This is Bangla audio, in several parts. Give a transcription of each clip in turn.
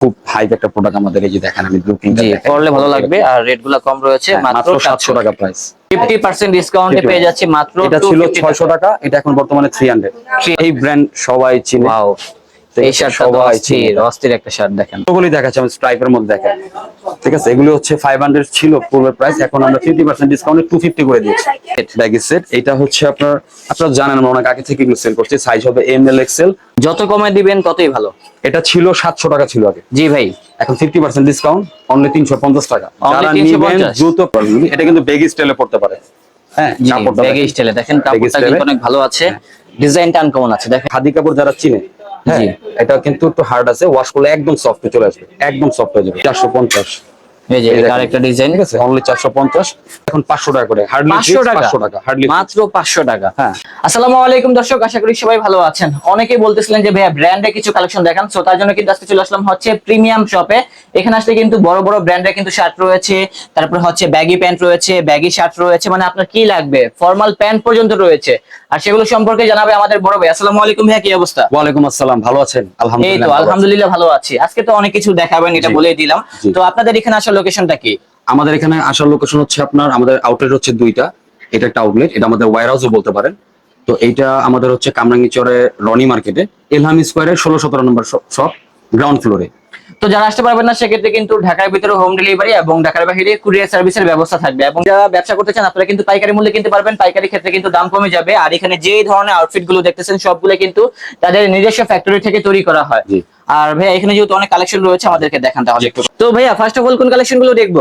খুব হাই একটা প্রোডাক্ট আমাদের এই যে দেখেন আমি লুকিং জি পড়লে ভালো লাগবে। আর রেটগুলো কম রয়েছে হ্যাঁ, মাত্র মাত্র সাতশো টাকা প্রাইস ফিফটি পার্সেন্ট ডিসকাউন্টে পেয়ে যাচ্ছি মাত্র এটা ছিল ছয়শো টাকা এটা এখন বর্তমানে থ্রি হান্ড্রেড এই ব্র্যান্ড সবাই চিনে। ওয়াও এই শার্টটা অস্থির। অস্থির একটা শার্ট দেখেন। এগুলি দেখাচ্ছি আমি স্ট্রাইপের মধ্যে দেখেন। ঠিক আছে এগুলো হচ্ছে ফাইভ হান্ড্রেড ছিল পূর্বের প্রাইস এখন আমরা ডিসকাউন্টে করে দিয়েছি সেট এটা হচ্ছে আপনার আপনারা জানেন আমরা অনেক আগে থেকে এগুলো সেল করছি সাইজ হবে এম এল এক্সেল যত কমে দিবেন ততই ভালো। এটা ছিল সাতশো টাকা ছিল আগে। জি ভাই। এখন ফিফটি পার্সেন্ট ডিসকাউন্ট অনলি তিনশো পঞ্চাশ টাকা। Only যারা নিবেন দ্রুত এটা কিন্তু বেগি স্টাইলে পড়তে পারে। হ্যাঁ দেখেন। স্টাইলে দেখেন কাপড়টা কিন্তু অনেক ভালো আছে। ডিজাইনটা আনকমন আছে। দেখেন। খাদি কাপড় যারা চিনে হ্যাঁ। এটা কিন্তু একটু হার্ড আছে ওয়াশ করলে একদম সফট চলে আসবে একদম সফট হয়ে যাবে। চারশো পঞ্চাশ। এই যে এই এটা দেখেন। আরেকটা ডিজাইন ঠিক আছে? অনলি চারশো পঞ্চাশ। এখন পাঁচশো টাকা করে হার্ডলি পাঁচশো টাকা? হার্ডলি মাত্র পাঁচশো টাকা। হ্যাঁ। আসসালামু আলাইকুম দর্শক আশা করি সবাই ভালো আছেন। অনেকেই বলতেছিলেন যে ভাইয়া ব্র্যান্ডে কিছু কালেকশন দেখান। সো তার জন্য কিন্তু আজকে চলে আসলাম হচ্ছে প্রিমিয়াম শপে এখানে আসলে কিন্তু বড় বড় ব্র্যান্ডের কিন্তু শার্ট রয়েছে। তারপর হচ্ছে ব্যাগি প্যান্ট রয়েছে ব্যাগি শার্ট রয়েছে। মানে আপনার কি লাগবে? ফর্মাল প্যান্ট পর্যন্ত রয়েছে। আর সেগুলো সম্পর্কে জানাবে আমাদের বড় ভাই। আসসালামু আলাইকুম ভাইয়া কি অবস্থা? ওয়ালাইকুম আসসালাম ভালো আছেন? আলহামদুলিল্লাহ এই তো আলহামদুলিল্লাহ ভালো আছি। আজকে তো অনেক কিছু দেখাবেন এটা বলেই দিলাম। তো আপনাদের এখানে আসার লোকেশনটা কি? আমাদের এখানে আসার লোকেশন হচ্ছে আপনার আমাদের আউটলেট হচ্ছে দুইটা। এটা একটা আউটলেট এটা আমাদের ওয়ার হাউসও বলতে পারেন। তো এইটা আমাদের হচ্ছে কামরাঙ্গিচরে রনি মার্কেটে এলহাম স্কোয়ারের ষোলো সতেরো নম্বর শপ গ্রাউন্ড ফ্লোরে তো যারা আসতে পারবেন না সেক্ষেত্রে কিন্তু ঢাকার ভিতরে হোম ডেলিভারি এবং ঢাকার বাইরে কুরিয়ার সার্ভিসের ব্যবস্থা থাকবে। এবং যারা ব্যবসা করতে চান আপনারা কিন্তু পাইকারি মূল্যে কিনতে পারবেন। পাইকারি ক্ষেত্রে কিন্তু দাম কমে যাবে। আর এখানে যে ধরনের আউটফিটগুলো দেখতেছেন সবগুলো কিন্তু তাদের নিজস্ব ফ্যাক্টরি থেকে তৈরি করা হয়। আর ভাইয়া এখানে যেহেতু অনেক কালেকশন রয়েছে আমাদেরকে দেখান তাহলে তো ভাইয়া ফার্স্ট অফ অল কোন কালেকশনগুলো দেখব?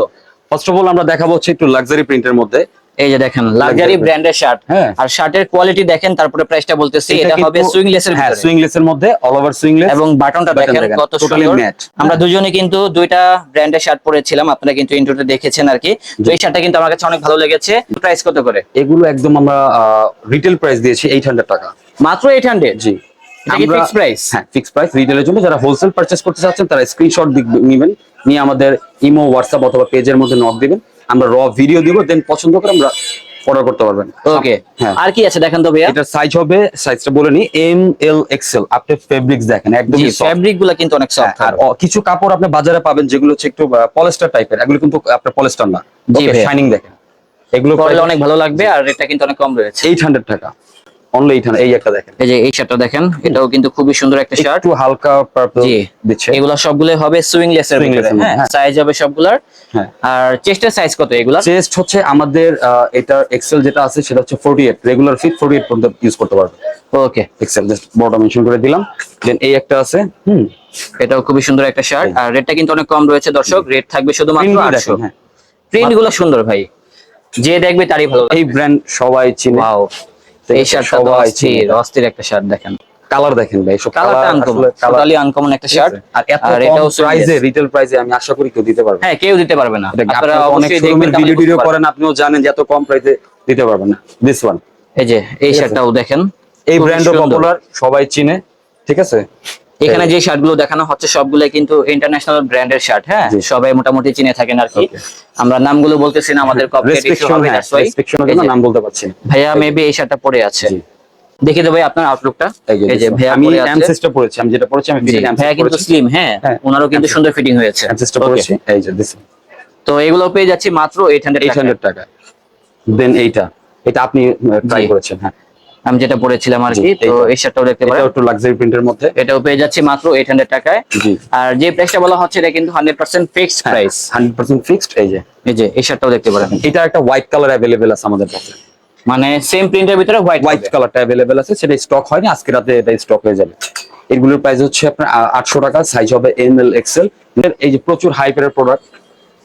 ফার্স্ট অফ অল আমরা দেখাবো হচ্ছে একটু লাক্সারি প্রিন্টের মধ্যে। এই যে দেখেন লাক্সারি ব্র্যান্ডের শার্ট হ্যাঁ। আর শার্টের কোয়ালিটি দেখেন তারপরে প্রাইসটা বলতেছি এটা হবে সুইংলেসের হ্যাঁ ভিতরে। সুইংলেসের মধ্যে অল ওভার সুইংলেস এবং বাটনটা দেখেন কত সুন্দর। আমরা দুজনে কিন্তু দুইটা ব্র্যান্ডের শার্ট পরেছিলাম আপনারা কিন্তু ইন্টারভিউতে দেখেছেন আর কি। তো এই শার্টটা কিন্তু আমার কাছে অনেক ভালো লেগেছে। প্রাইস কত করে? এগুলো একদম আমরা রিটেল প্রাইস দিয়েছি এইট হান্ড্রেড টাকা। মাত্র এইট হান্ড্রেড জি। কি হ্যাঁ ফিক্স প্রাইস রিটেলের জন্য। যারা হোলসেল পারচেজ করতে চাচ্ছেন তারা স্ক্রিনশট নেবেন নিয়ে আমাদের ইমো হোয়াটসঅ্যাপ অথবা পেজের মধ্যে নক দিবেন। আমরা র ভিডিও দিব দেন পছন্দ করে আমরা অর্ডার করতে পারবেন। ওকে হ্যাঁ। আর কি আছে দেখেন তো ভাইয়া? এটার সাইজ হবে সাইজটা বলে নি এম এল এক্সেল আপনি ফেব্রিক্স দেখেন একদম কিন্তু অনেক সফট আর কিছু কাপড় আপনি বাজারে পাবেন যেগুলো হচ্ছে একটু পলিস্টার টাইপের এগুলো কিন্তু আপনার পলিস্টার না। শাইনিং দেখেন। এগুলো পরলে অনেক ভালো লাগবে আর রেটটা কিন্তু অনেক কম রয়েছে। এইট হান্ড্রেড টাকা। অনলি এইট এই একটা দেখেন। এই যে এই শার্টটা দেখেন এটাও কিন্তু খুবই সুন্দর একটা শার্ট একটু হালকা পার্পল দিচ্ছে। এগুলা হবে সুইংলেস এর হ্যাঁ হ্যাঁ। সাইজ হবে সবগুলার। হ্যাঁ। আর চেস্টের সাইজ কত এগুলা চেস্ট হচ্ছে আমাদের এক্সেল যেটা আছে সেটা হচ্ছে ফোর্টি এইট রেগুলার ফিট পর্যন্ত ইউজ করতে পারবে। ওকে এক্সেল জাস্ট মেনশন করে দিলাম। দেন এই একটা আছে হুম। এটাও খুবই সুন্দর একটা শার্ট আর রেটটা কিন্তু অনেক কম রয়েছে দর্শক। রেট থাকবে শুধুমাত্র Print গুলো আটশো। দেখেন, হ্যাঁ। প্রিন্টগুলো সুন্দর ভাই। যে দেখবে তারই ভালো এই ব্র্যান্ড সবাই চিনে। তো এই শার্টটা তো অস্থির। অস্থির একটা শার্ট দেখেন। কালার দেখেন ভাই সব কালারটা কালার আনকমন টোটালি আনকমন একটা শার্ট আর এত কম প্রাইসে। রিটেল প্রাইসে আমি আশা করি কেউ দিতে পারবে। হ্যাঁ কেউ দিতে পারবে না। আপনারা অবশ্যই দেখবেন ভিডিও ভিডিও করেন আপনিও জানেন যে এত কম প্রাইসে দিতে পারবেন না। দিস ওয়ান এই যে এই শার্টটাও দেখেন এই ব্র্যান্ডও পপুলার সবাই চিনে ঠিক আছে? এখানে যে শার্টগুলো দেখানো হচ্ছে সবগুলো কিন্তু ইন্টারন্যাশনাল ব্র্যান্ডের শার্ট হ্যাঁ? সবাই মোটামুটি চিনে থাকেন আর কি. আমরা নামগুলো বলতেছি না আমাদের হ্যাঁ নাম বলতে পারছি ভাইয়া মেবি এই শার্টটা পরে আছে। দেখি ভাই আপনার আউটলুকটা এই যে। ভাইয়া আমি পরে আছে। অ্যামসেসটা আমি যেটা পড়েছি আমি ফিটিং ভাইয়া কিন্তু স্লিম হ্যাঁ হ্যাঁ, ওনারও কিন্তু সুন্দর ফিটিং হয়েছে। Okay. পড়েছি এই যে দিস তো এগুলো পেয়ে যাচ্ছি মাত্র এইট হান্ড্রেড 800 টাকা। দেন এইটা এটা আপনি ট্রাই করেছেন হ্যাঁ। আমি যেটা পড়েছিলাম আর কি তো এই শার্টটাও দেখতে পারেন। একটু লাক্সারি প্রিন্টের মধ্যে। এটাও পেয়ে যাচ্ছে মাত্র এইট হান্ড্রেড টাকায়। জি। আর যে প্রাইসটা বলা হচ্ছে এটা কিন্তু hundred percent fixed. Price 100% fixed এই যে। এই যে এই শার্টটাও দেখতে পারেন। এটা একটা হোয়াইট কালার অ্যাভেলেবেল আছে আমাদের কাছে। মানে সেম প্রিন্টের ভিতরে হোয়াইট হোয়াইট কালারটা অ্যাভেলেবেল আছে সেটা স্টক হয়নি আজকে রাতে এটা স্টক হয়ে যাবে। এগুলোর প্রাইস হচ্ছে আপনার আটশো টাকা সাইজ হবে এম এল এক্সেল এই যে প্রচুর হাইপারের প্রোডাক্ট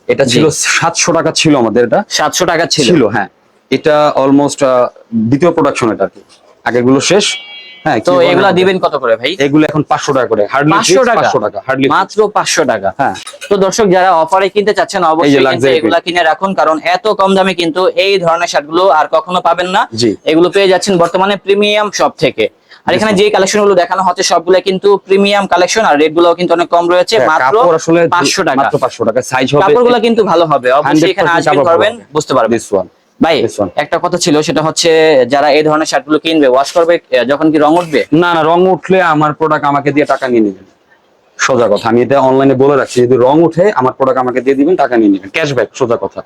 এটা ছিল সাতশো টাকা ছিল আমাদের এটা। সাতশো টাকা ছিল। ছিল হ্যাঁ। এটা অলমোস্ট দ্বিতীয় প্রোডাকশন এটা আর কি। আগেরগুলো শেষ। হ্যাঁ তো এগুলা দিবেন কত করে ভাই? এগুলো এখন পাঁচশো টাকা করে। হার্ডলি পাঁচশো টাকা? পাঁচশো টাকা হার্ডলি মাত্র পাঁচশো টাকা। হ্যাঁ। তো দর্শক যারা অফারে কিনতে চাচ্ছেন অবশ্যই কিন্তু এগুলা কিনে রাখুন কারণ এত কম দামে কিন্তু এই ধরনের শার্টগুলো আর কখনো পাবেন না। এগুলো পেয়ে যাচ্ছেন বর্তমানে প্রিমিয়াম শপ থেকে। আর এখানে যে কালেকশনগুলো দেখানো হচ্ছে সবগুলো কিন্তু প্রিমিয়াম কালেকশন আর রেটগুলো কিন্তু অনেক কম রয়েছে হ্যাঁ, মাত্র পাঁচশো টাকা। মাত্র পাঁচশো টাকা সাইজ হবে কাপড়গুলো কিন্তু ভালো হবে অবশ্যই এখানে আসবেন করবেন বুঝতে পারবেন। ভাই একটা কথা ছিল সেটা হচ্ছে যারা এই ধরনের শার্টগুলো কিনবে ওয়াশ করবে যখন কি রং উঠবে? না না রং উঠলে আমার প্রোডাক্ট আমাকে দিয়ে টাকা নিয়ে নেবেন। সোজা কথা আমি এটা অনলাইনে বলে রাখছি যদি রং উঠে আমার প্রোডাক্ট আমাকে দিয়ে দিবেন টাকা নিয়ে নেবেন। ক্যাশব্যাক সোজা কথা।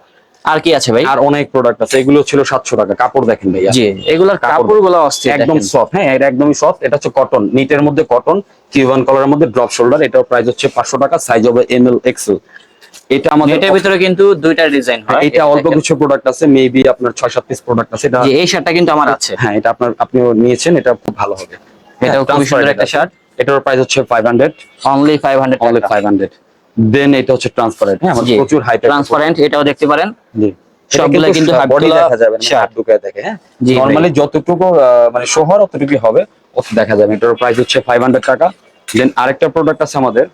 আর কি আছে ভাই? আর অনেক প্রোডাক্ট আছে এগুলো ছিল সাতশো টাকা কাপড় দেখেন ভাইয়া। জি এগুলার কাপড়। গুলো একদম সফট হ্যাঁ এটা একদমই সফট এটা হচ্ছে কটন নিটের মধ্যে কটন কিউবান কালারের মধ্যে ড্রপ শোল্ডার এটার প্রাইস হচ্ছে পাঁচশো টাকা সাইজ হবে এম এল এক্সেল এটা আমাদের নেটের ভিতরে কিন্তু দুইটা ডিজাইন হয়। এটা অল্প কিছু প্রোডাক্ট আছে মেবি আপনার ছয় সাত পিস প্রোডাক্ট আছে। এটা এই শার্টটা কিন্তু আমার আছে। হ্যাঁ এটা আপনার আপনিও নিয়েছেন এটা খুব ভালো হবে। এটাও খুবই সুন্দর একটা শার্ট এটার প্রাইস হচ্ছে five hundred only five hundred only five hundred then এটা হচ্ছে ট্রান্সপারেন্ট হ্যাঁ আমাদের প্রচুর হাইট ট্রান্সপারেন্ট এটাও দেখতে পারেন। জি। সবগুলা কিন্তু বডি দেখা যাবে না। হাত দেখে হ্যাঁ? নরমালি যতটুকু মানে শো হওয়ার অতটুকু হবে অত দেখা যাবে এটার প্রাইস হচ্ছে ফাইভ হান্ড্রেড টাকা। দেন আরেকটা প্রোডাক্ট আছে আমাদের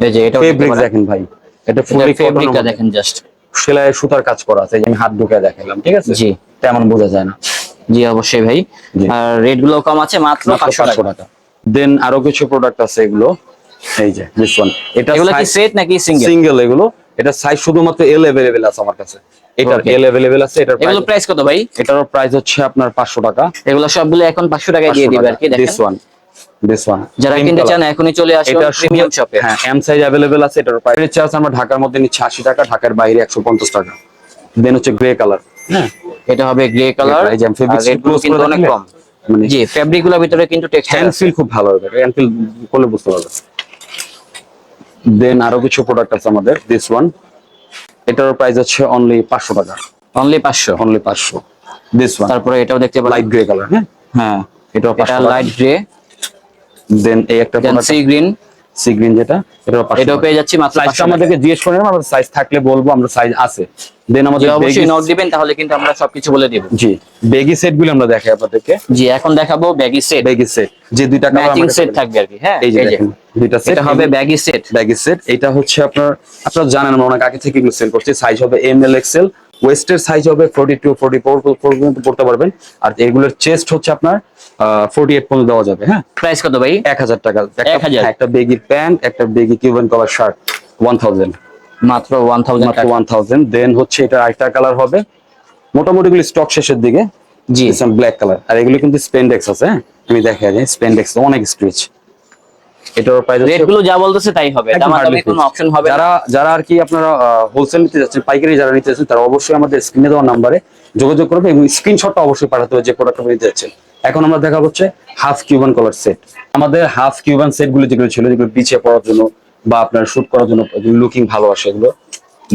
এই যে এটাও দেখতে ফেব্রিক পারেন দেখেন ভাই এটা ফুলি এটা ফেব্রিকটা দেখেন জাস্ট সেলাই সুতার কাজ করা আছে এই যে আমি হাত ঢুকে দেখালাম ঠিক আছে জি। তেমন বোঝা যায় না জি অবশ্যই ভাই জি। আর রেট গুলো কম আছে মাত্র পাঁচশো টাকা টাকা দেন আরো কিছু প্রোডাক্ট আছে এগুলো এই যে দিস ওয়ান এটা এগুলো কি সেট নাকি সিঙ্গেল সিঙ্গেল এগুলো এটা সাইজ শুধুমাত্র এল अवेलेबल আছে আমার কাছে এটার Okay. এল अवेलेबल আছে এটার এগুলো প্রাইস কত ভাই এটার প্রাইস হচ্ছে আপনার 500 টাকা এগুলো সবগুলো এখন পাঁচশো টাকায় দিয়ে দিবে আর কি দিস দেখেন ওয়ান দিস ওয়ান যারা কিনতে চান এখনই চলে আসুন এটা প্রিমিয়াম শপে হ্যাঁ এম সাইজ अवेलेबल আছে এটার প্রাইস চার্জ আমরা ঢাকার মধ্যে নিচ্ছি 80 টাকা ঢাকার বাইরে 150 টাকা দেন হচ্ছে গ্রে কালার হ্যাঁ এটা হবে গ্রে কালার এই যে আমি fabric রেট গুলো close কিন্তু করে অনেক রাখলে কম মানে জি ফেব্রিক গুলোর ভিতরে কিন্তু টেক্সচার হ্যান্ড ফিল খুব ভালো হবে হ্যান্ড ফিল করলে বুঝতে পারবে দেন আরো কিছু প্রোডাক্ট আছে আমাদের দিস ওয়ান এটার প্রাইস হচ্ছে অনলি 500 টাকা অনলি পাঁচশো অনলি 500 দিস ওয়ান তারপরে এটাও দেখতে পারেন লাইট গ্রে কালার হ্যাঁ হ্যাঁ এটাও এটা 500 লাইট গ্রে দেন এই একটা সি গ্রিন সি গ্রিন যেটা 500 এটাও পেয়ে যাচ্ছি মাত্র সাইজটা 500 আমাদেরকে জিজ্ঞেস করে নেবেন আমরা সাইজ থাকলে বলব আমরা সাইজ আছে। দেন আমাদের অবশ্যই নক দিবেন তাহলে কিন্তু আমরা সবকিছু বলে দিব। জি বেগি সেটগুলো আমরা দেখাই আপনাদেরকে। জি এখন দেখাবো ব্যাগি সেট বেগি সেট যে দুইটা কালার ম্যাচিং সেট থাকবে আর কি হ্যাঁ এই যে দেখেন দুইটা সেট এটা হবে ব্যাগি সেট ব্যাগি সেট এটা হচ্ছে আপনার আপনারা জানেন আমরা অনেক আগে থেকে এগুলো সেল করছি সাইজ হবে এম এল এক্সেল ওয়েস্টের সাইজ হবে ফোর্টি টু ফোর্টি ফোর পর্যন্ত পড়তে পারবেন। আর এগুলোর চেস্ট হচ্ছে আপনার ফোর্টি এইট পর্যন্ত দেওয়া যাবে হ্যাঁ? প্রাইস কত ভাই? এক হাজার টাকা। একটা- 1000 একটা বেগি প্যান্ট একটা baggy Cuban cover shirt one thousand মাত্র ওয়ান থাউজেন্ড মাত্র ওয়ান থাউজেন্ড দেন হচ্ছে এটা আরেকটা কালার হবে মোটামুটি এগুলো স্টক শেষের দিকে। জি। ব্ল্যাক কালার আর এগুলো কিন্তু স্পেন্ডেক্স আছে হ্যাঁ? আমি দেখা যায় স্পেন্ডেক্স অনেক স্ক্রিচ এটার প্রাইস রেটগুলো যা বলতেছে তাই হবে দামাদামি কোনো অপশন হবে যারা যারা আর কি আপনারা হোলসেল নিতে যাচ্ছেন পাইকারি যারা নিতে যাচ্ছেন তারা অবশ্যই আমাদের স্ক্রিনে দেওয়া নাম্বারে যোগাযোগ করবে এবং স্ক্রিনশটটা অবশ্যই পাঠাতে হবে যে নিতে যাচ্ছেন এখন আমরা দেখা হচ্ছে হাফ কিউবান কলার সেট আমাদের হাফ কিউবান যেগুলো ছিল যেগুলো পিছিয়ে পড়ার জন্য বা আপনার শুট করার জন্য লুকিং ভালো আসে এগুলো।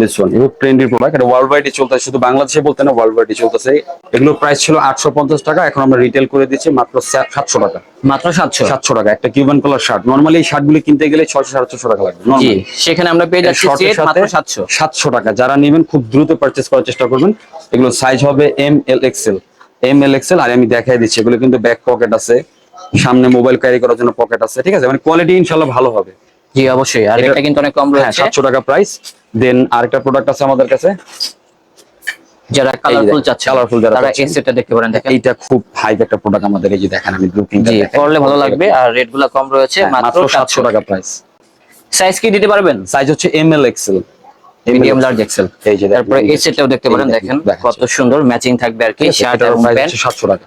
দিস ওয়ান এগুলো ট্রেন্ডি প্রোডাক্ট এটা ওয়ার্ল্ড ওয়াইডে চলতেছে শুধু বাংলাদেশে বলতে না ওয়ার্ল্ড ওয়াইডে চলতেছে। এগুলো প্রাইস ছিল আটশো পঞ্চাশ টাকা এখন আমরা রিটেল করে দিচ্ছি মাত্র সাতশো টাকা। মাত্র সাতশো? সাতশো টাকা একটা কিউবান কলার শার্ট নর্মালি এই শার্টগুলো কিনতে গেলে ছয়শো সাড়ে ছশো টাকা লাগবে সেখানে আমরা পেয়ে যাচ্ছি মাত্র সাতশো। সাতশো টাকা। যারা নেবেন খুব দ্রুত পারচেস করার চেষ্টা করবেন। এগুলো সাইজ হবে M L XL M L XL আর আমি দেখাই দিচ্ছি এগুলো কিন্তু ব্যাক পকেট আছে। সামনে মোবাইল ক্যারি করার জন্য পকেট আছে। ঠিক আছে? মানে কোয়ালিটি ইনশাল্লাহ ভালো হবে। জি অবশ্যই। আর এটা- এটা কিন্তু অনেক কম হ্যাঁ রয়েছে। সাতশো টাকা প্রাইস দেন আরেকটা প্রোডাক্ট আছে আমাদের কাছে। যারা কালারফুল চাচ্ছে colourful যারা তারা এই সেটটা দেখতে পারেন দেখেন। এইটা খুব হাইপ একটা প্রোডাক্ট আমাদের এই যে দেখেন আমি লুকিং জি পরলে ভালো লাগবে আর রেটগুলো কম রয়েছে হ্যাঁ, মাত্র মাত্র সাতশো টাকা প্রাইস সাইজ কি দিতে পারবেন? সাইজ হচ্ছে M L XL medium large XL এই যে তারপরে এই সেটটাও দেখতে পারেন দেখেন কত সুন্দর ম্যাচিং থাকবে আর কি শার্ট প্রাইস প্যান্ট। হচ্ছে সাতশো টাকা।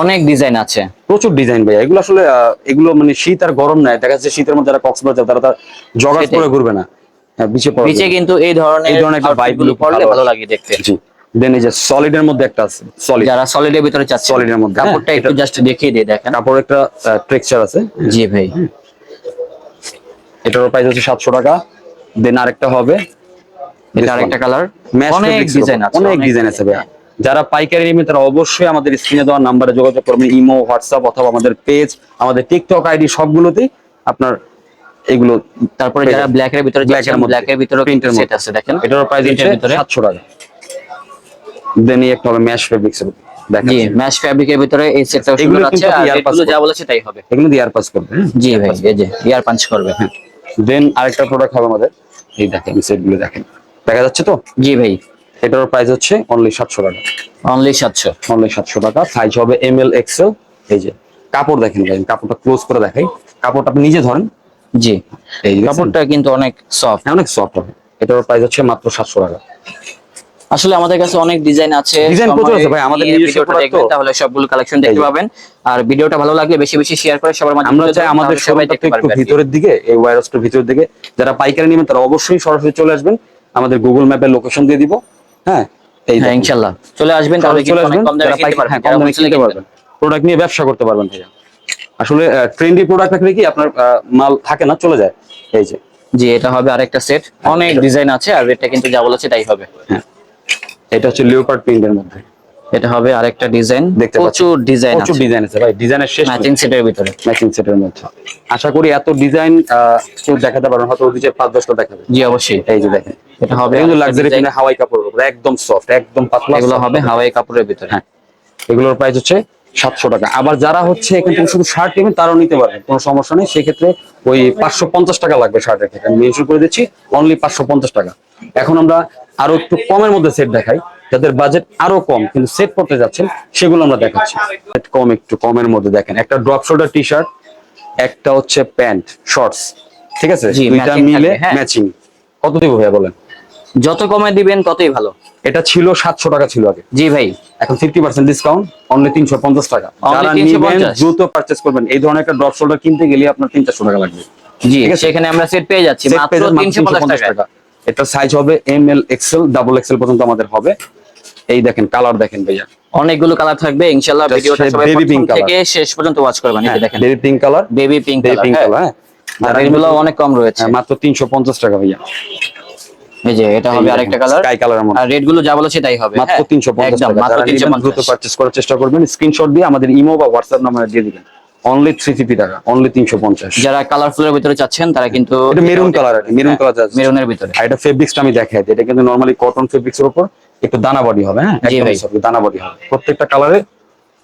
অনেক ডিজাইন আছে। প্রচুর ডিজাইন ভাই এগুলো আসলে এগুলো মানে শীত আর গরম নাই। দেখা যাচ্ছে শীতের মধ্যে যারা কক্সবাজার তারা তার জগার সেটাই। করে ঘুরবে না। হ্যাঁ বিচে কিন্তু এই ধরনের এই ধরনের একটা গুলো look ভালো লাগে দেখতে। জি। দেন এই যে সলিড এর মধ্যে একটা আছে। সলিড যারা সলিডের ভিতরে চাচ্ছে Solid এর মধ্যে, হ্যাঁ, কাপড়টা একটু জাস্ট দেখিয়ে দিয়ে দেখেন। কাপড় একটা টেক্সচার আছে। জি ভাই। এটার প্রাইস হচ্ছে সাতশো টাকা। দেন আরেকটা হবে। এটা আরেকটা কালার অনেক ডিজাইন আছে অনেক ডিজাইন আছে ভাই যারা পাইকারি নেবেন তারা অবশ্যই আমাদের স্ক্রিনে দেওয়া নাম্বারে যোগাযোগ করবেন ইমো হোয়াটসঅ্যাপ অথবা আমাদের পেজ আমাদের টিকটক আইডি সবগুলোতেই আপনার এগুলো তারপরে যারা ব্ল্যাক এর ভিতরে ব্ল্যাক এর ভিতরে print সেট আছে দেখেন। এটার প্রাইস এর ভিতরে। সাতশো টাকা। দেন একটা হবে ম্যাশ ফেব্রিক্স জি দেখেন ম্যাশ ফ্যাব্রিকের ভিতরে এই সেটটা এগুলো সুন্দর আছে আর pass যা বলেছে তাই হবে। এগুলো দিয়ে আর পাস করবে জি ভাই এই যে ইয়ার পাঞ্চ করবে হ্যাঁ। দেন আরেকটা প্রোডাক্ট হবে আমাদের। এই দেখেন সেটগুলো দেখেন। দেখা যাচ্ছে তো? জি ভাই। এটার প্রাইস হচ্ছে অনলি সাতশো টাকা। অনলি সাতশো। অনলি সাতশো টাকা। সাইজ হবে এম এল এক্সেল এই যে কাপড় দেখেন ভাই, কাপড়টা ক্লোজ করে দেখাই। কাপড়টা আপনি নিজে ধরেন। জি। এই যে কাপড়টা কিন্তু অনেক সফট হ্যাঁ, অনেক সফট হবে। এটার প্রাইস হচ্ছে মাত্র সাতশো টাকা। আসলে আমাদের কাছে অনেক ডিজাইন আছে। Design প্রচুর আছে ভাই, আমাদের নিজস্ব ভিডিওটা দেখবেন তাহলে সবগুলো কালেকশন দেখতে পাবেন। আর ভিডিওটা ভালো লাগলে বেশি বেশি শেয়ার করে সবার মাঝে আমরা চাই আমাদের সবাই দেখতে একটু ভিতরের দিকে এই ওয়ারহাউসটার ভিতরের দিকে। যারা পাইকারি নেবেন তারা অবশ্যই সরাসরি চলে আসবেন। আমাদের গুগল ম্যাপের লোকেশন দিয়ে দিব। হ্যাঁ এই হ্যাঁ। ইনশাআল্লাহ। চলে আসবেন তাহলে চলে কম দামে কিনতে পারবেন প্রোডাক্ট নিয়ে ব্যবসা করতে পারবেন ভাইয়া। আসলে ট্রেন্ডি প্রোডাক্ট রাখলে কি আপনার মাল থাকে না চলে যায়। এই যে। জি এটা হবে আরেকটা সেট অনেক ডিজাইন আছে আর রেটটা কিন্তু যা বলেছে তাই হবে। হ্যাঁ। এটা হচ্ছে লিওপার্ড প্রিন্টের মধ্যে। এটা হবে আরেকটা ডিজাইন দেখতে। প্রচুর ডিজাইন প্রচুর ডিজাইন আছে ভাই ডিজাইনের শেষ ম্যাচিং সেটের ভিতরে। ম্যাচিং সেটের মধ্যে। আশা করি এত ডিজাইন কেউ দেখাতে পারবেন হয়তো ওদিকে পাঁচ দশটা দেখাবে। জি অবশ্যই। এই যে দেখেন এটা হবে এগুলো লাক্সারি design। হাওয়াই কাপড়ের উপর একদম সফট একদম পাতলা এগুলো হবে হাওয়াই কাপড়ের ভিতরে। হ্যাঁ এগুলোর প্রাইস হচ্ছে সাতশো টাকা। আবার যারা হচ্ছে এখান থেকে শুধু শার্ট নেবেন তারাও নিতে পারবেন কোনো সমস্যা নেই। সেক্ষেত্রে ওই পাঁচশো পঞ্চাশ টাকা লাগবে শার্টের ক্ষেত্রে আমি মেনশন করে দিচ্ছি অনলি পাঁচশো পঞ্চাশ টাকা। এখন আমরা আরও একটু কমের মধ্যে সেট দেখাই। যাদের বাজেট আরও কম কিন্তু সেট করতে যাচ্ছেন সেগুলো আমরা দেখাচ্ছি। কম একটু কমের মধ্যে দেখেন। একটা ড্রপ শোল্ডার টি শার্ট একটা হচ্ছে প্যান্ট শর্টস ঠিক আছে? দুইটা মিলে। ম্যাচিং কত দিব ভাইয়া বলেন? যত কমে দিবেন ততই ভালো। এটা ছিল সাতশো টাকা ছিল আগে। জি ভাই। এখন ফিফটি পার্সেন্ট ডিসকাউন্ট অনলি তিনশো পঞ্চাশ টাকা। যারা নিবেন দ্রুত পারচেস করবেন। এই ধরনের একটা ড্রপ শোল্ডার কিনতে গেলে আপনার তিন চারশো টাকা লাগবে। জি সেখানে আমরা সেট পেয়ে যাচ্ছি মাত্র তিনশো পঞ্চাশ টাকা। এটা সাইজ হবে M L XL double XL পর্যন্ত আমাদের হবে। এই দেখেন কালার দেখেন ভাইয়া। অনেকগুলো কালার থাকবে ইনশাআল্লাহ ভিডিওটা সবাই baby প্রথম থেকে শেষ পর্যন্ত ওয়াচ করবেন এই দেখেন। Baby pink colour baby pink baby pink colour হ্যাঁ। আর এগুলো অনেক কম রয়েছে। হ্যাঁ, মাত্র তিনশো পঞ্চাশ টাকা ভাইয়া। এই যে এটা হবে আরেকটা কালার স্কাই কালারের মধ্যে। আর রেডগুলো যা বলেছে তাই হবে মাত্র হ্যাঁ? তিনশো পঞ্চাশ একদম টাকা। মাত্র যারা তিনশো নিবেন দ্রুত পঞ্চাশ পারচেস করার চেষ্টা করবেন। স্ক্রিনশট দিয়ে আমাদের ইমো বা হোয়াটসঅ্যাপ নাম্বারে দিয়ে দিবেন। অনলি থ্রি ফিফটি টাকা অনলি তিনশো পঞ্চাশ। যারা কালারফুলের ভিতরে চাচ্ছেন তারা কিন্তু এটা মেরুন কালার আর মেরুন কালার মেরুনের ভিতরে। আর এটা ফেব্রিক্সটা আমি দেখাই দিই। এটা কিন্তু নরমালি কটন ফেব্রিক্সের উপর একটু দানা বডি হবে হ্যাঁ? একদম দানা বডি হবে। প্রত্যেকটা কালারে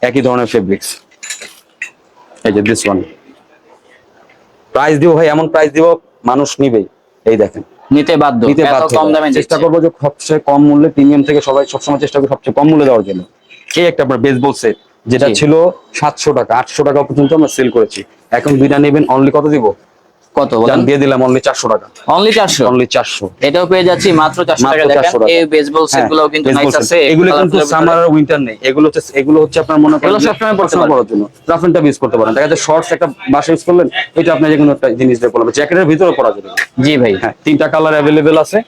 একই ধরনের ফেব্রিক্স এই যে দিস ওয়ান প্রাইস দিব ভাই এমন প্রাইস দিব মানুষ নিবেই। এই দেখেন। নিতে বাধ্য। নিতে বাধ্য। কম দামে চেষ্টা করব যে সবচেয়ে কম মূল্যে প্রিমিয়াম থেকে সবাই সবসময় চেষ্টা করব সবচেয়ে কম মূল্যে দেওয়ার জন্য। এই একটা আপনার বেসবল সেট যেটা ছিল সাতশো টাকা আটশো টাকা পর্যন্ত আমরা সেল করেছি। এখন দুইটা নেবেন অনলি কত দিব? কত বলেন? দিয়ে দিলাম অনলি চারশো টাকা। অনলি চারশো? অনলি চারশো। এটাও পেয়ে যাচ্ছি মাত্র চারশো মাত্র টাকা। দেখেন এই বেসবল সেট কিন্তু নাইস আছে এগুলো কিন্তু সামার আর উইন্টার নেই। এগুলো হচ্ছে এগুলো হচ্ছে আপনার মনে করেন এগুলো সবসময় পড়তে সবসময় জন্য। রাফ এন্ড ইউজ করতে পারেন। দেখা যাচ্ছে শর্টস একটা বাসা ইউজ করলেন এটা আপনি যে কোনো একটা জিনিস দিয়ে জ্যাকেটের ভিতরে পরা যাবে। জি ভাই। হ্যাঁ তিনটা কালার অ্যাভেলেবেল আছে।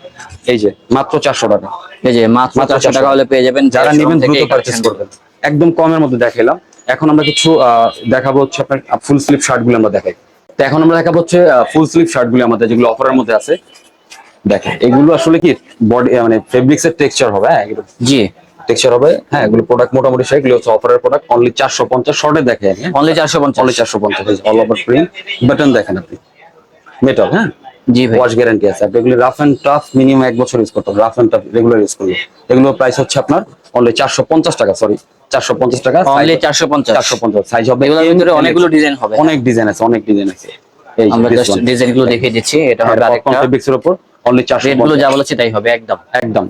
এই যে মাত্র চারশো টাকা। এই যে মাত্র মাত্র চারশো 400 টাকা হলে পেয়ে যাবেন যারা নেবেন দ্রুত করবেন। একদম কমের মধ্যে দেখাইলাম। এখন আমরা কিছু আহ, দেখাবো হচ্ছে আপনার ফুল স্লিপ শার্টগুলো আমরা দেখাই। তো এখন আমরা দেখাবো হচ্ছে ফুল স্লিপ শার্টগুলো আমাদের যেগুলো অফারের মধ্যে আছে। দেখেন এগুলো আসলে কি বডি মানে ফেব্রিক্স এর টেক্সচার হবে হ্যাঁ? জি। টেক্সচার হবে হ্যাঁ? এগুলো প্রোডাক্ট মোটামুটি সেগুলো হচ্ছে অফারের প্রোডাক্ট অনলি চারশো পঞ্চাশ শর্টে দেখে অনলি চারশো পঞ্চাশ। অনলি চারশো পঞ্চাশ অল ওভার প্রিন্ট বাটন দেখেন আপনি। মেটাল হ্যাঁ? জি ভাই। ওয়াশ গ্যারান্টি আছে। আপনি এগুলো রাফ এন্ড টাফ মিনিমাম এক বছর ইউজ করতে হবে rough and tough regular use করলে। এগুলোর প্রাইস হচ্ছে আপনার অনলি চারশো পঞ্চাশ টাকা সরি চারশো পঞ্চাশ টাকা অনলি চারশো পঞ্চাশ। চারশো পঞ্চাশ সাইজ হবে। এগুলোর ভিতরে অনেকগুলো ডিজাইন হবে। অনেক ডিজাইন আছে অনেক ডিজাইন আছে। এই আমরা জাস্ট ডিজাইনগুলো দেখিয়ে দিচ্ছি এটা হবে আরেকটা। ফেব্রিক্সের উপর অনলি চারশো রেটগুলো যা বলেছে তাই হবে একদম। একদম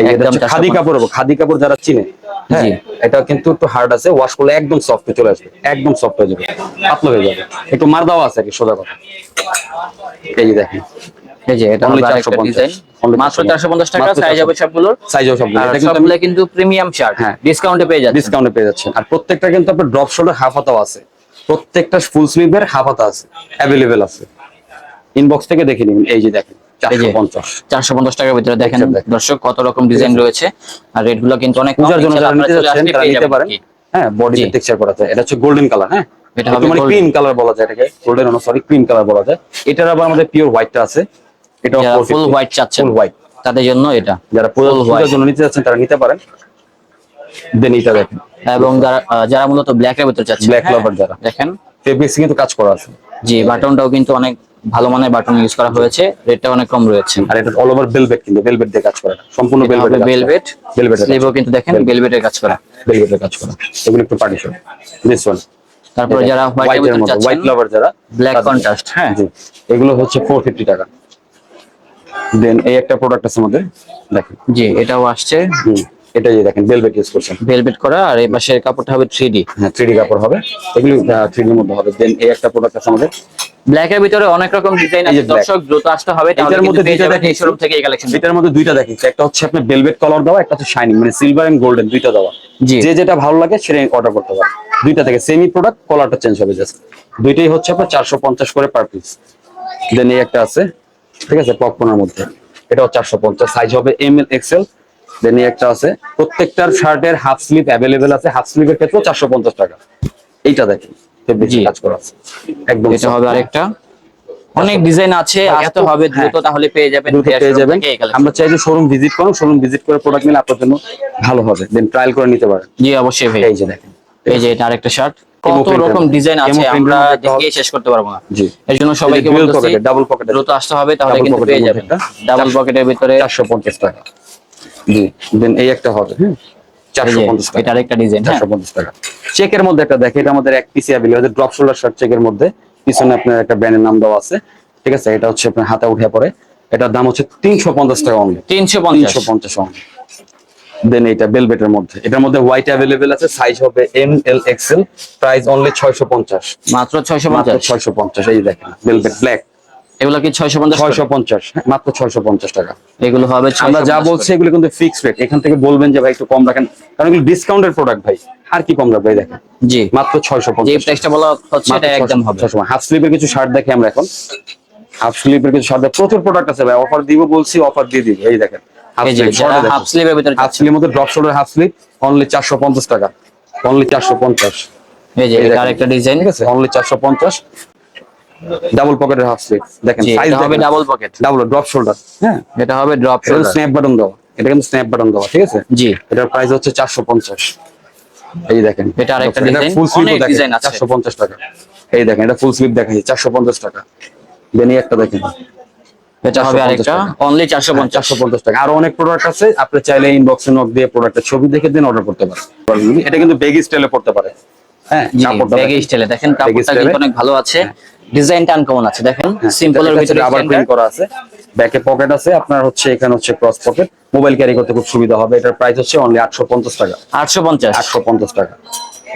এই একদম একদম 450 খাদি কাপড় হবে খাদি কাপড় যারা চিনে হ্যাঁ জি। এটা কিন্তু একটু হার্ড আছে ওয়াশ করলে একদম সফট চলে আসবে একদম সফট হয়ে যাবে। পাতলা হয়ে যাবে। একটু মার দেওয়া আছে কি সোজা কথা। এই দেখেন। এই যে এটা Only আরেকটা ডিজাইন মাত্র 450 চারশো পঞ্চাশ টাকা সাইজ হবে সবগুলোর। সাইজও সব আর এটা কিন্তু সবগুলো কিন্তু প্রিমিয়াম শার্ট। ডিসকাউন্টে পেয়ে যাচ্ছে ডিসকাউন্টে পেয়ে যাচ্ছেন। আর প্রত্যেকটা কিন্তু আপনার ড্রপ শোল্ডার হাফ হাতাও আছে। প্রত্যেকটা ফুল স্লিভের হাফ হাতা আছে। অ্যাভেলেবেল আছে। ইনবক্স থেকে দেখে নিবেন এই যে দেখেন চারশো পঞ্চাশ। টাকার ভিতরে দেখেন। দর্শক কত রকম ডিজাইন রয়েছে। আর রেটগুলো কিন্তু অনেক। পূজার জন্য যারা নিতে যাচ্ছেন তারা নিতে পারেন। হ্যাঁ বডি টেক্সচার করা যায় এটা হচ্ছে গোল্ডেন কালার হ্যাঁ? এটা মানে ক্রিম কালার বলা যায় এটাকে। গোল্ডেন সরি ক্রিম কালার বলা যায়। এটার আবার আমাদের পিওর হোয়াইটটা আছে। এটা ফুল হোয়াইট চাচ্ছেন। ফুল হোয়াইট তাদের জন্য এটা। যারা পূজার white। জন্য নিতে যাচ্ছেন তারা নিতে পারেন। দেন এটা দেখেন। এবং যারা যারা মূলত ব্ল্যাক এর ভিতরে চাচ্ছেন। Black হ্যাঁ, যারা। দেখেন। ফেব্রিক্স কিন্তু কাজ করা আছে। জি বাটনটাও কিন্তু অনেক ভালো মানের বাটন ইউজ করা হয়েছে। রেটটা অনেক কম রয়েছে। আর এটা অল ওভার ভেলভেট কিন্তু ভেলভেট দিয়ে কাজ করা। সম্পূর্ণ ভেলভেট ভেলভেট ভেলভেট স্লিভও কিন্তু দেখেন ভেলভেটের কাজ করা। ভেলভেটের কাজ করা। এগুলো একটু পার্টিশন দিস ওয়ান তারপরে যারা হোয়াইট চাচ্ছেন হোয়াইট লাভার যারা ব্ল্যাক কন্ট্রাস্ট হ্যাঁ। এগুলো হচ্ছে ফোর ফিফটি টাকা। দেন এই একটা প্রোডাক্ট আছে আমাদের দেখেন। জি এটাও আসছে। এটা যে দেখেন ভেলভেট ইউজ করছেন। ভেলভেট করা আর এই পাশের কাপড়টা হবে থ্রি ডি হ্যাঁ থ্রি কাপড় হবে। এগুলি থ্রি মধ্যে হবে। দেন এই একটা প্রোডাক্ট আছে আমাদের। ব্ল্যাক এর ভিতরে অনেক রকম ডিজাইন আছে। দর্শক দ্রুত আসতে হবে এটার মধ্যে দুইটা যাবেন এই শোরুম থেকে এই কালেকশন এটার মধ্যে দুইটা দেখিয়েছি একটা হচ্ছে আপনার ভেলভেট কালার দেওয়া একটা হচ্ছে শাইনিং মানে সিলভার এন্ড গোল্ডেন দুইটা দেওয়া। জি। যে যেটা ভালো লাগে সেটা অর্ডার করতে পারে দুইটা থেকে সেমি প্রোডাক্ট কালারটা চেঞ্জ হবে জাস্ট দুইটাই হচ্ছে আপনার চারশো পঞ্চাশ করে পার পিস দেন এই একটা আছে। ঠিক আছে পপকর্নের মধ্যে। এটাও চারশো পঞ্চাশ সাইজ হবে এম এল এক্সেল দেন একটা আছে প্রত্যেকটার শার্টের হাফ স্লিভ অ্যাভেলেবেল আছে হাফ স্লিভের ক্ষেত্রেও চারশো পঞ্চাশ টাকা। এইটা দেখেন fabric জি। কাজ করা আছে। একদম এটা হবে আরেকটা। অনেক ডিজাইন আছে আসতে হবে দ্রুত হ্যাঁ। তাহলে পেয়ে যাবেন যাবেন। আমরা চাই যে শোরুম ভিজিট করুন শোরুম ভিজিট করে প্রোডাক্ট নিলে আপনার জন্য ভালো হবে। দেন ট্রায়াল করে নিতে পারেন। জি অবশ্যই ভাই। এই যে দেখেন। এই যে এটা আরেকটা শার্ট কত রকম ডিজাইন আছে আমরা দেখিয়ে শেষ করতে পারব না। এর জন্য সবাইকে বলতেছি pocket আছে। দ্রুত আসতে হবে তাহলে কিন্তু পেয়ে যাবেন। ডাবল পকেটের ভিতরে চারশো পঞ্চাশ টাকা। জি দেন এই একটা হবে। হ্যাঁ এই চারশো যে, পঞ্চাশ এটা আরেকটা ডিজাইন হ্যাঁ? চারশো পঞ্চাশ টাকা। চেকের মধ্যে একটা দেখে এটা আমাদের এক piece available drop shoulder shirt চেকের মধ্যে পিছনে আপনার একটা ব্র্যান্ডের নাম দেওয়া আছে। ঠিক আছে? এটা হচ্ছে আপনার হাতে উঠে পড়ে। এটার দাম হচ্ছে তিনশো পঞ্চাশ টাকা অনলি তিনশো পঞ্চাশ। তিনশো পঞ্চাশ অনলি দেন এটা বেলভেটের মধ্যে। এটার মধ্যে হোয়াইট অ্যাভেলেবেল আছে সাইজ হবে M L XL price only ছয়শো পঞ্চাশ। মাত্র ছয়শো মাত্র পঞ্চাশ ছয়শো পঞ্চাশ এই দেখেন বেলভেট ব্ল্যাক এগুলো কি ছয়শো পঞ্চাশ ছয়শো পঞ্চাশ মাত্র ছয়শো পঞ্চাশ টাকা। এগুলো হবে আমরা যা বলছি এগুলো কিন্তু ফিক্স রেট এখান থেকে বলবেন যে ভাই একটু কম রাখেন। কারণ এগুলো ডিসকাউন্টের প্রোডাক্ট ভাই। আর কি কম রাখবে দেখেন? জি। মাত্র ছয়শো যে পঞ্চাশ প্রাইসটা বলা হচ্ছে এটা একদম হবে। হাফ স্লিপের কিছু শার্ট দেখি আমরা এখন। হাফ স্লিপের কিছু শার্ট প্রচুর প্রোডাক্ট আছে ভাই অফার দিব বলছি অফার দিয়ে দিব। এই দেখেন। হাফ স্লিপ স্লিভের ভিতরে হাফ স্লিপের মধ্যে ড্রপ শোল্ডার হাফ অনলি পঞ্চাশ টাকা। অনলি পঞ্চাশ। এই যে। আরেকটা ডিজাইন ঠিক আছে? অনলি চারশো পঞ্চাশ। ডাবল পকেটের হাফ দেখেন সাইজ হবে double pocket double drop shoulder হ্যাঁ? এটা হবে ড্রপ স্ন্যাপ বাটন এটা কিন্তু স্ন্যাপ বাটন ঠিক আছে? জি। এটার প্রাইস হচ্ছে চারশো পঞ্চাশ। এই দেখেন। এটা আরেকটা ফুল পঞ্চাশ টাকা। এই দেখেন এটা ফুল পঞ্চাশ টাকা। দেন একটা দেখেন। এটা হবে 450 আরেকটা। অনলি চারশো পঞ্চাশ। চারশো পঞ্চাশ টাকা। আরও অনেক প্রোডাক্ট আছে আপনি চাইলে ইনবক্সে নক দিয়ে প্রোডাক্টের ছবি দেখে দিন অর্ডার করতে পারেন। এটা কিন্তু বেগি স্টাইলে পড়তে পারে। হ্যাঁ দেখেন। স্টাইলে দেখেন কাপড়টা কিন্তু অনেক ভালো আছে। ডিজাইনটা আনকমন আছে। দেখেন হ্যাঁ, সিম্পলের ভিতরে আবার প্রিন্ট করা আছে। ব্যাকে পকেট আছে। আপনার হচ্ছে এখানে হচ্ছে ক্রস পকেট মোবাইল ক্যারি করতে খুব সুবিধা হবে। এটার প্রাইস হচ্ছে অনলি আটশো পঞ্চাশ টাকা। আটশো পঞ্চাশ। আটশো পঞ্চাশ টাকা।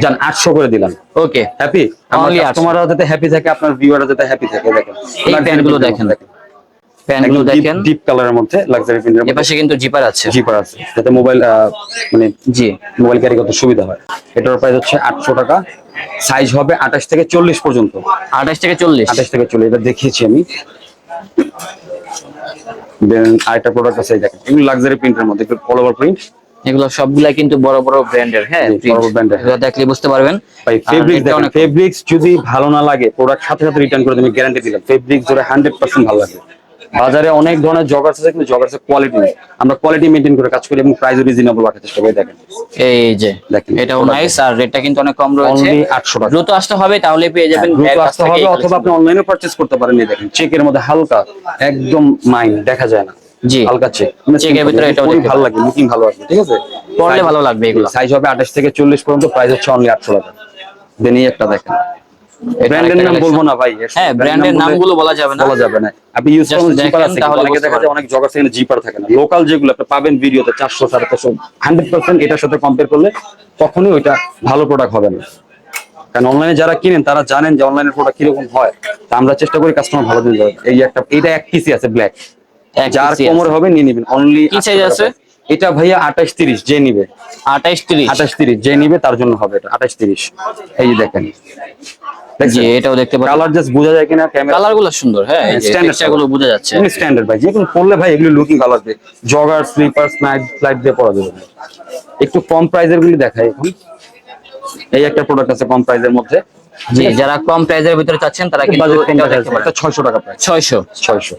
যান আটশো করে দিলাম। ওকে হ্যাপি আমার 800 কাস্টমাররা যাতে হ্যাপি থাকে আপনার ভিউয়াররা যাতে হ্যাপি থাকে দেখেন। এই প্যান্টগুলো দেখেন। প্যান্টগুলো দেখেন। ডিপ কালারের মধ্যে লাক্সারি প্রিন্টের মধ্যে এপাশে কিন্তু জিপার আছে। জিপার আছে। যাতে মোবাইল মানে জি। মোবাইল ক্যারি করতে সুবিধা হয়। এটার প্রাইস হচ্ছে আটশো টাকা। সাইজ হবে আঠাশ থেকে চল্লিশ পর্যন্ত। আঠাশ থেকে চল্লিশ। আঠাশ থেকে চল্লিশ এটা দেখিয়েছি আমি। দেন আরেকটা প্রোডাক্ট আছে দেখেন। এগুলো লাক্সারি প্রিন্টের মধ্যে একটু অল ওভার প্রিন্ট এগুলো সবগুলা কিন্তু বড় বড় ব্র্যান্ডের হ্যাঁ বড় বড় brand এর। দেখলে বুঝতে পারবেন। ভাই ফেব্রিক্স এটা দেখেন ফেব্রিক্স যদি ভালো না লাগে প্রোডাক্ট সাথে সাথে রিটার্ন করে তুমি গ্যারান্টি দিলাম। ফেব্রিক্স ধরে হান্ড্রেড পার্সেন্ট ভালো লাগে। বাজারে অনেক ধরনের জগার্স আছে কিন্তু জগার্সের কোয়ালিটি নেই। আমরা কোয়ালিটি মেনটেন করে কাজ করি এবং প্রাইস রিজনেবল রাখার চেষ্টা করি দেখেন। এই যে দেখেন, এটাও নাইস আর রেটটা কিন্তু অনেক কম রয়েছে। অনলি আটশো টাকা। দ্রুত আসতে হবে তাহলে পেয়ে যাবেন দ্রুত আসতে হবে অথবা আপনি অনলাইনে পারচেজ করতে পারেন এই দেখেন চেকের মধ্যে হালকা একদম মাইন দেখা যায় না। জি। হালকা চেক চেকের ভিতরে এটাও দেখতে ভালো লাগে লুকিং ভালো আছে ঠিক আছে? পরলে ভালো লাগবে এগুলো। সাইজ হবে আঠাশ থেকে চল্লিশ পর্যন্ত প্রাইস হচ্ছে অনলি আটশো টাকা। দেন এই একটা দেখেন। ব্র্যান্ডের নাম বলব না ভাই হ্যাঁ ব্র্যান্ডের নামগুলো বলা যাবে না। বলা যাবে না। আপনি ইউজ করুন জিপার আছে অনেকে দেখা যায় অনেক জগা সেখানে জিপার থাকে না। লোকাল যেগুলো আপনি পাবেন ভিডিওতে চারশো সাড়ে চারশো হান্ড্রেড পার্সেন্ট এটার সাথে কম্পেয়ার করলে কখনোই ওইটা ভালো প্রোডাক্ট হবে না। কারণ অনলাইনে যারা কিনেন তারা জানেন যে অনলাইনের প্রোডাক্ট কীরকম হয়। তা আমরা চেষ্টা করি কাস্টমার ভালো দিন এই একটা এটা এক পিসি আছে ব্ল্যাক যার কোমর হবে নিয়ে নিবেন। অনলি কি size আছে? এটা ভাইয়া আঠাশ তিরিশ যে নিবে। আঠাইশ তিরিশ। আঠাশ তিরিশ যে নিবে তার জন্য হবে এটা। আঠাশ তিরিশ। এই দেখেন। জি এটাও দেখতে কালার জাস্ট বোঝা যায় কিনা ক্যামেরা সুন্দর হ্যাঁ স্ট্যান্ডার্ডগুলো বোঝা যাচ্ছে। স্ট্যান্ডার্ড ভাই যেগুলো পরলে ভাই এগুলো লুকিং জগার স্লিপার দিয়ে পরা যাবে। একটু কম প্রাইজের গুলি দেখাই এই একটা প্রোডাক্ট আছে কম প্রাইজের মধ্যে। জি যারা কম প্রাইজের ভিতরে চাচ্ছেন তারা কিন্তু বাজেট এটাও দেখতে পারেন ছয়শো টাকা প্রাইস ছয়শো। ছয়শো।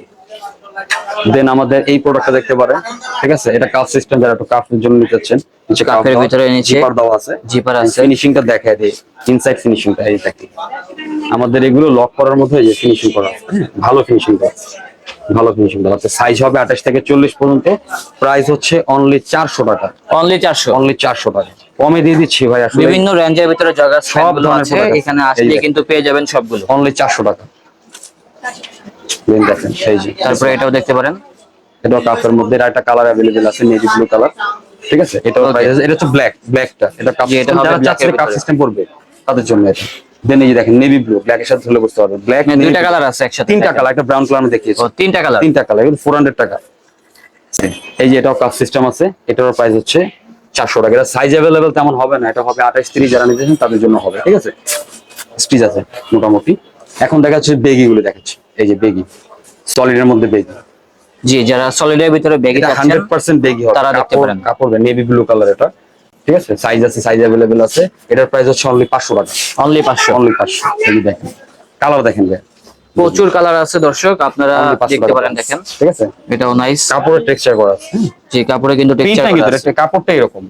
দেন আমাদের এই প্রোডাক্টটা দেখতে পারেন ঠিক আছে? এটা কাফ সিস্টেম যারা একটু কাফের জন্য নিতে চাচ্ছেন নিচে cuff কাফের ভিতরে নিচে zipper দেওয়া আছে। জিপার আছে। ফিনিশিংটা দেখায় দেয় ইনসাইড ফিনিশিংটা এই দেখি আমাদের এগুলো লক করার মধ্যে এই যে ফিনিশিং করা হ্যাঁ, ভালো ফিনিশিং করা। ভালো ফিনিশিং দেওয়া আছে। সাইজ হবে আঠাশ থেকে চল্লিশ পর্যন্ত প্রাইস হচ্ছে অনলি চারশো টাকা। অনলি চারশো। অনলি চারশো টাকা। কমে দিয়ে দিচ্ছি ভাই আসলে বিভিন্ন রেঞ্জের ভিতরে জায়গা সব সবগুলো আছে। এখানে আসলে। কিন্তু পেয়ে যাবেন সবগুলো। অনলি চারশো টাকা। দেন দেখেন সেই যে। তারপরে এটাও দেখতে পারেন। এটা কাপের মধ্যে এর একটা কালার অ্যাভেলেবেল আছে নেভি ব্লু কালার ঠিক আছে? এটা. এটা হচ্ছে ব্ল্যাক ব্ল্যাকটা এটা কাপ এটা হবে এর কাপ সিস্টেম করবে তাদের জন্য এটা। দেন এই যে দেখেন নেভি ব্লু ব্ল্যাক এর সাথে ধরলে বুঝতে পারবেন। ব্ল্যাক দুইটা কালার আছে একসাথে তিনটা কালার একটা ব্রাউন কালার দেখিয়েছি। ও তিনটা কালার তিনটা কালার এগুলো ফোর হান্ড্রেড টাকা। এই যে এটাও কাপ সিস্টেম আছে এটার প্রাইস হচ্ছে চারশো টাকা। এটা সাইজ অ্যাভেলেবেল তেমন হবে না এটা হবে আঠাশ তিরিশ যারা নিতেছেন তাদের জন্য হবে ঠিক আছে? স্টিচ আছে মোটামুটি। এখন দেখা যাচ্ছে বেগি গুলো দেখাচ্ছি। এই যে বেগি সলিডের মধ্যে বেগি। জি যারা সলিডের ভিতরে এটা চাচ্ছেন হান্ড্রেড পার্সেন্ট বেগি হবে। তারা দেখতে পারেন। কাপড় নেভি ব্লু কালার এটা। ঠিক আছে? সাইজ আছে সাইজ অ্যাভেলেবেল আছে। এটার প্রাইস হচ্ছে অনলি পাঁচশো টাকা। অনলি পাঁচশো। অনলি পাঁচশো। এই দেখেন। কালার দেখেন ভাই। প্রচুর কালার আছে দর্শক আপনারা দেখতে পারেন দেখেন। ঠিক আছে? এটাও নাইস কাপড়ের টেক্সচার করা আছে? জি কাপড়ে কিন্তু টেক্সচার কিন্তু একটা কাপড়টা এরকম।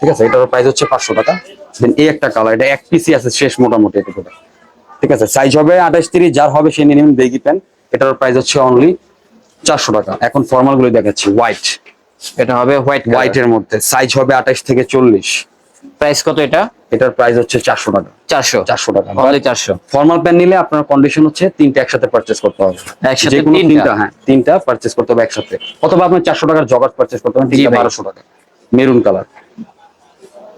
ঠিক আছে? এটার প্রাইস হচ্ছে পাঁচশো টাকা। দেন এই একটা কালার এটা এক পিসি আছে শেষ মোটামুটি এটা। ঠিক আছে? সাইজ হবে আঠাশ তিরিশ যার হবে সে নিয়ে নেবেন বেগি প্যান্ট এটার প্রাইস হচ্ছে অনলি চারশো টাকা। এখন ফর্মালগুলো দেখাচ্ছি হোয়াইট এটা হবে হোয়াইট হোয়াইট এর মধ্যে। সাইজ হবে আঠাশ থেকে চল্লিশ। প্রাইস কত এটা? এটার প্রাইস হচ্ছে চারশো টাকা। চারশো? চারশো টাকা। অনলি চারশো? ফর্মাল প্যান্ট নিলে আপনার কন্ডিশন হচ্ছে তিনটা একসাথে পারচেস করতে হবে। একসাথে তিনটা? তিনটা হ্যাঁ তিনটা পারচেস করতে হবে একসাথে। অথবা আপনার চারশো টাকার জগার পারচেস করতে হবে তিনটা বারোশো টাকা। মেরুন কালার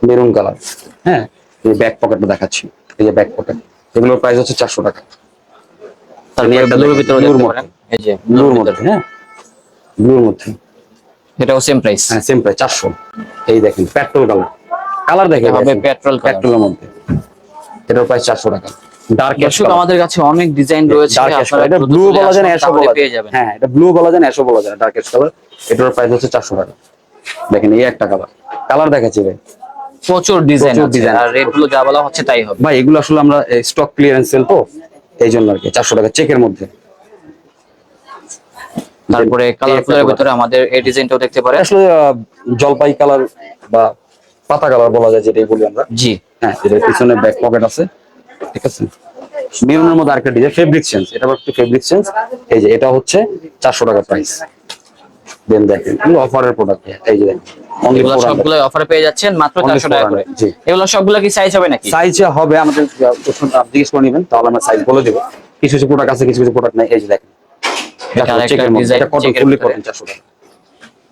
মেরুন কালার হ্যাঁ। এই ব্যাক পকেটটা দেখাচ্ছি। এই যে ব্যাক পকেট এগুলোর প্রাইস হচ্ছে চারশো টাকা। এই যে ব্লুর মধ্যে হ্যাঁ? ব্লুর মধ্যে। এটাও সেম প্রাইস হ্যাঁ সেম প্রাইস চারশো। এই দেখেন পেট্রোল কালার কালার দেখে হবে petrol পেট্রোলের মধ্যে। এটার প্রাইস চারশো টাকা। ডার্ক আমাদের কাছে অনেক ডিজাইন রয়েছে আপনারা এটা ব্লু বলা যায়। বলা যায় হ্যাঁ এটা ব্লু বলা যায় বলা যায় ডার্ক অ্যাশ কালার এটার প্রাইস হচ্ছে চারশো টাকা। দেখেন এই একটা কালার কালার দেখাচ্ছি ভাই। প্রচুর ডিজাইন আছে। আর আছে। রেটগুলো যা বলা হচ্ছে তাই হবে। ভাই এগুলো আসলে আমরা স্টক ক্লিয়ারেন্স সেল তো এই জন্য আর কি চারশো টাকা চেকের মধ্যে। তারপরে কালারফুলের ভিতরে আমাদের এই ডিজাইনটাও দেখতে পারে আসলে জলপাই কালার বা পাতা কালার বলা যায় যেটাই বলি আমরা। জি। হ্যাঁ এটার পিছনে ব্যাক পকেট আছে। ঠিক আছে? মেরুনের মধ্যে আরেকটা ডিজাইন ফেব্রিক চেঞ্জ এটা একটু ফেব্রিক চেঞ্জ এই যে এটা হচ্ছে চারশো টাকা প্রাইস দেন দেখেন অফারের প্রোডাক্ট এই যে এগুলো সবগুলো অফারে পেয়ে যাচ্ছেন মাত্র Only চারশো টাকা করে। এগুলো সবগুলো কি সাইজ হবে নাকি? সাইজ হবে আমাদের প্রশ্ন আপনি জিজ্ঞেস করে নেবেন তাহলে আমরা সাইজ বলে দেবো। কিছু কিছু প্রোডাক্ট আছে কিছু কিছু প্রোডাক্ট নাই এই যে দেখেন। এটা ফুললি টাকা।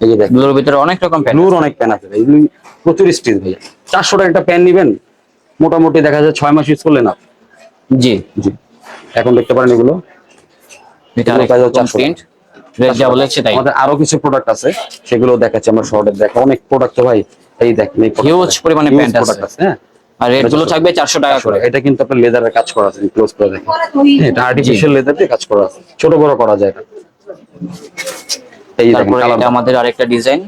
এই যে ব্লুর ভিতরে অনেক রকম ব্লুর অনেক প্যান আছে ভাই এগুলি প্রচুর স্টিচ টাকা একটা প্যান নিবেন মোটামুটি দেখা যায় ছয় মাস ইউজ করলে না। জি। জি। এখন দেখতে পারেন এগুলো। এটা এগুলো প্রাইস হচ্ছে 400 প্রিন্ট রেট যা বলেছে তাই আমাদের আরও কিছু প্রোডাক্ট আছে সেগুলো দেখাচ্ছি আমরা শর্টে দেখা অনেক প্রোডাক্ট ভাই এই দেখেন। পরিমাণে প্যান্ট আছে। হ্যাঁ? আর রেটগুলো থাকবে চারশো টাকা করে। এটা কিন্তু আপনার লেদারের কাজ করা আছে ক্লোজ করে দেখেন। হ্যাঁ, এটা আর্টিফিশিয়াল লেদার দিয়ে কাজ করা আছে ছোট বড় করা যায় এটা এই তারপরে এটা আমাদের আরেকটা ডিজাইন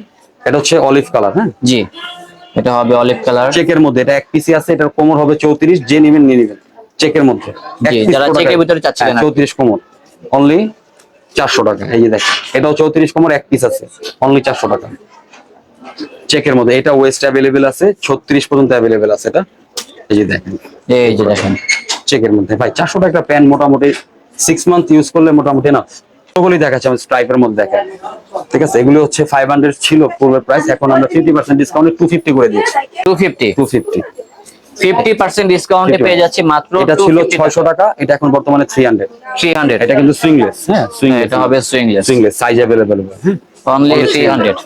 এটা হচ্ছে অলিভ কালার হ্যাঁ? জি এটা হবে অলিভ কালার চেকের মধ্যে এটা এক পিসি আছে এটার কোমর হবে চৌত্রিশ যে নিবেন নিয়ে নিবেন। চেকের মধ্যে। যারা চেকের ভিতরে হ্যাঁ, চৌত্রিশ কোমর। অনলি চারশো টাকা এই যে দেখেন এটাও চৌত্রিশ কোমর এক পিস আছে অনলি চারশো টাকা। চেকের মধ্যে এটা ওয়েস্ট অ্যাভেলেবেল আছে ছত্রিশ পর্যন্ত অ্যাভেলেবেল আছে এটা। এই যে দেখেন এই যে দেখেন। চেকের মধ্যে ভাই চারশো টাকা প্যান্ট মোটামুটি সিক্স মান্থ ইউজ করলে মোটামুটি না দেখাচ্ছে আমি স্ট্রাইপের মধ্যে দেখেন। ঠিক আছে এগুলো হচ্ছে ফাইভ হান্ড্রেড ছিল পূর্বের প্রাইস এখন আমরা ফিফটি পার্সেন্ট ডিসকাউন্টে টু ফিফটি করে দিয়েছি two fifty two fifty fifty percent ডিসকাউন্টে পেয়ে যাচ্ছে মাত্র এটা ছিল ছয়শো টাকা এটা এখন বর্তমানে থ্রি হান্ড্রেড থ্রি হান্ড্রেড এটা কিন্তু সুইংলেস হ্যাঁ? সুইংলেস এটা হবে সুইংলেস সুইংলেস সাইজ অ্যাভেলেবল হ্যাঁ অনলি Only থ্রি হান্ড্রেড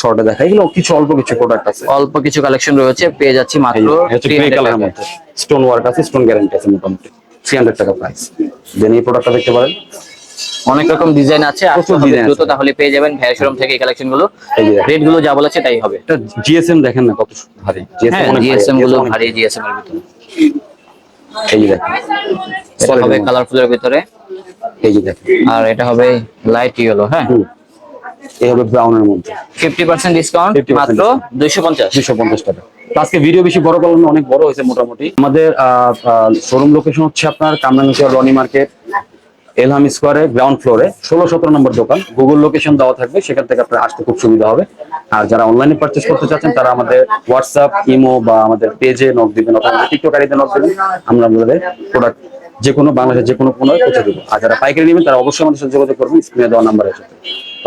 শর্টে দেখা এগুলো কিছু অল্প কিছু প্রোডাক্ট আছে। অল্প কিছু কালেকশন রয়েছে পেয়ে যাচ্ছি মাত্র যে, এটা হচ্ছে থ্রি গ্রে কালারের মধ্যে। স্টোন ওয়ার্ক আছে স্টোন গ্যারান্টি আছে মোটামুটি। থ্রি হান্ড্রেড টাকা প্রাইস দেন এই প্রোডাক্টটা দেখতে পারেন। অনেক রকম ডিজাইন আছে দ্রুত তাহলে পেয়ে যাবেন ভ্যার শোরুম থেকে এই কালেকশনগুলো। রেটগুলো যা বলেছে তাই হবে। এটা জিএসএম দেখেন না কত ভারী। হ্যাঁ জিএসএমগুলো GSM ভারী জিএসএম এর ভিতরে। এই যে দেখেন। হবে এর মধ্যে। ভিতরে। এই যে দেখেন। আর এটা হবে লাইট ইয়েলো হ্যাঁ? এই হবে ব্রাউনের মধ্যে। ফিফটি পার্সেন্ট ডিসকাউন্ট 50% মাত্র দুইশো পঞ্চাশ। দুশো পঞ্চাশ টাকা। তো আজকে ভিডিও বেশি বড় করলাম অনেক বড় হয়েছে মোটামুটি। আমাদের শোরুম লোকেশন হচ্ছে আপনার কামরাঙ্গিয়া রনি মার্কেট। এলহাম স্কোয়ারে গ্রাউন্ড ফ্লোরে ষোলো সতেরো নম্বর দোকান। গুগল লোকেশন দেওয়া থাকবে সেখান থেকে আপনার আসতে খুব সুবিধা হবে। আর যারা অনলাইনে পারচেস করতে চাচ্ছেন তারা আমাদের হোয়াটসঅ্যাপ ইমো বা আমাদের পেজে নক দিবেন অথবা আমাদের টিকটক আইডিতে নক দিবেন। আমরা আমাদের প্রোডাক্ট যে কোনো বাংলাদেশের যে কোনো কোনায় পৌঁছে দেবো। আর যারা পাইকারি নেবেন তারা অবশ্যই আমাদের সাথে যোগাযোগ করবেন স্ক্রিনে দেওয়া সাথে।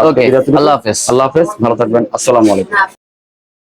Okay, আল্লাহ হাফেজ। আল্লাহ হাফেজ ভালো থাকবেন। আসসালামু আলাইকুম।